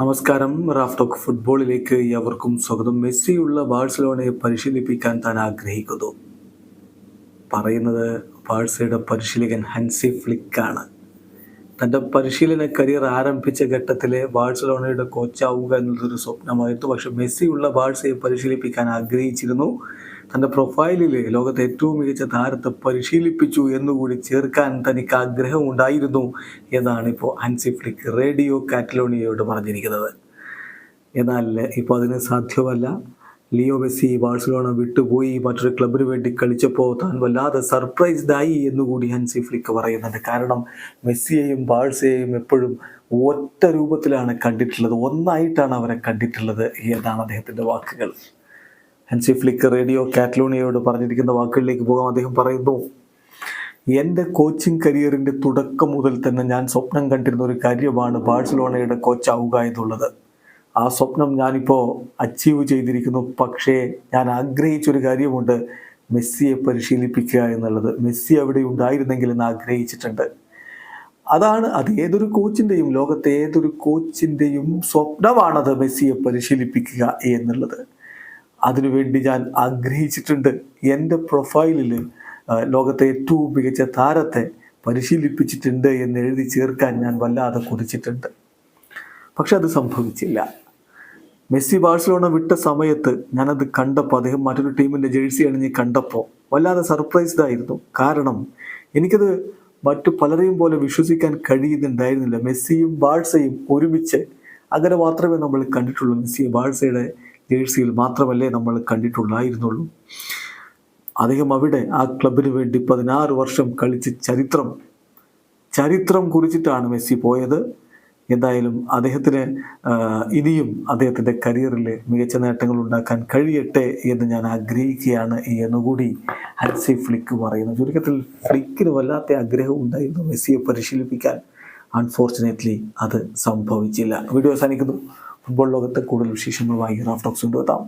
നമസ്കാരം. റാഫ്റ്റോക്ക് ഫുട്ബോളിലേക്ക് എവർക്കും സ്വാഗതം. മെസ്സിയുള്ള ബാഴ്സലോണയെ പരിശീലിപ്പിക്കാൻ താൻ ആഗ്രഹിക്കുന്നു. പറയുന്നത് ബാഴ്സയുടെ പരിശീലകൻ ഹൻസി ഫ്ലിക്കാണ്. തന്റെ പരിശീലന കരിയർ ആരംഭിച്ച ഘട്ടത്തിലെ ബാഴ്സലോണയുടെ കോച്ചാവുക എന്നുള്ളതൊരു സ്വപ്നമായിരുന്നു. പക്ഷേ മെസ്സിയുള്ള ബാഴ്സയെ പരിശീലിപ്പിക്കാൻ ആഗ്രഹിച്ചിരുന്നു. തന്റെ പ്രൊഫൈലിൽ ലോകത്തെ ഏറ്റവും മികച്ച താരത്തെ പരിശീലിപ്പിച്ചു എന്നുകൂടി ചേർക്കാൻ തനിക്ക് ആഗ്രഹം ഉണ്ടായിരുന്നു എന്നാണ് ഇപ്പോൾ ഹൻസിഫ്ലിക്ക് റേഡിയോ കാറ്റലോണിയയോട് പറഞ്ഞിരിക്കുന്നത്. എന്നാൽ ഇപ്പോൾ അതിന് സാധ്യമല്ല. ലിയോ മെസ്സി ബാഴ്സലോണ വിട്ടുപോയി. മറ്റൊരു ക്ലബിന് വേണ്ടി കളിച്ചപ്പോൾ താൻ വല്ലാതെ സർപ്രൈസ്ഡ് ആയി എന്നുകൂടി ഹൻസി ഫ്ലിക്ക് പറയുന്നുണ്ട്. കാരണം മെസ്സിയെയും ബാഴ്സയെയും എപ്പോഴും ഒറ്റ രൂപത്തിലാണ് കണ്ടിട്ടുള്ളത്. ഒന്നായിട്ടാണ് അവരെ കണ്ടിട്ടുള്ളത് എന്നാണ് അദ്ദേഹത്തിന്റെ വാക്കുകൾ. ഹൻസി ഫ്ലിക്ക് റേഡിയോ കാറ്റലോണിയോട് പറഞ്ഞിരിക്കുന്ന വാക്കുകളിലേക്ക് പോകാം. അദ്ദേഹം പറയുന്നു എന്റെ കോച്ചിങ് കരിയറിന്റെ തുടക്കം മുതൽ തന്നെ ഞാൻ സ്വപ്നം കണ്ടിരുന്ന ഒരു കാര്യമാണ് ബാഴ്സലോണയുടെ കോച്ചാവുക എന്നുള്ളത്. ആ സ്വപ്നം ഞാനിപ്പോൾ അച്ചീവ് ചെയ്തിരിക്കുന്നു. പക്ഷേ ഞാൻ ആഗ്രഹിച്ചൊരു കാര്യമുണ്ട്. മെസ്സിയെ പരിശീലിപ്പിക്കുക എന്നുള്ളത്. മെസ്സി അവിടെ ഉണ്ടായിരുന്നെങ്കിൽ എന്ന് ആഗ്രഹിച്ചിട്ടുണ്ട്. അതാണ് അത് ഏതൊരു കോച്ചിന്റെയും ലോകത്തെ ഏതൊരു കോച്ചിന്റെയും സ്വപ്നമാണത് മെസ്സിയെ പരിശീലിപ്പിക്കുക എന്നുള്ളത്. അതിനുവേണ്ടി ഞാൻ ആഗ്രഹിച്ചിട്ടുണ്ട്. എന്റെ പ്രൊഫൈലിൽ ലോകത്തെ ഏറ്റവും മികച്ച താരത്തെ പരിശീലിപ്പിച്ചിട്ടുണ്ട് എന്ന് എഴുതി ചേർക്കാൻ ഞാൻ വല്ലാതെ കുതിച്ചിട്ടുണ്ട്. പക്ഷെ അത് സംഭവിച്ചില്ല. മെസ്സി ബാഴ്സലോണ വിട്ട സമയത്ത് ഞാനത് കണ്ടപ്പോൾ അദ്ദേഹം മറ്റൊരു ടീമിന്റെ ജേഴ്സി അണിഞ്ഞ് കണ്ടപ്പോൾ വല്ലാതെ സർപ്രൈസ്ഡ് ആയിരുന്നു. കാരണം എനിക്കത് മറ്റു പലരെയും പോലെ വിശ്വസിക്കാൻ കഴിയുന്നുണ്ടായിരുന്നില്ല. മെസ്സിയും ബാഴ്സയും ഒരുമിച്ച് അങ്ങനെ മാത്രമേ നമ്മൾ കണ്ടിട്ടുള്ളൂ. മെസ്സി ബാഴ്സയുടെ ജേഴ്സിയിൽ മാത്രമല്ലേ നമ്മൾ കണ്ടിട്ടുള്ളായിരുന്നുള്ളൂ. അദ്ദേഹം അവിടെ ആ ക്ലബിന് വേണ്ടി പതിനാറ് വർഷം കളിച്ച് ചരിത്രം ചരിത്രം കുറിച്ചിട്ടാണ് മെസ്സി പോയത്. എന്തായാലും അദ്ദേഹത്തിന് ഇനിയും അദ്ദേഹത്തിന്റെ കരിയറിൽ മികച്ച നേട്ടങ്ങൾ ഉണ്ടാക്കാൻ കഴിയട്ടെ എന്ന് ഞാൻ ആഗ്രഹിക്കുകയാണ് എന്നുകൂടി ഹൻസി ഫ്ലിക്ക് പറയുന്നു. ചുരുക്കത്തിൽ ഫ്ലിക്കിന് വല്ലാത്ത ആഗ്രഹം ഉണ്ടായിരുന്നു മെസ്സിയെ പരിശീലിപ്പിക്കാൻ. അൺഫോർച്ചുനേറ്റ്ലി അത് സംഭവിച്ചില്ല. വീഡിയോ അവസാനിക്കുന്നു. ഫുട്ബോൾ ലോകത്തെ കൂടുതൽ വിശേഷങ്ങളുമായി റാഫ്റ്റോക്സ് കൊണ്ടുവെത്താം.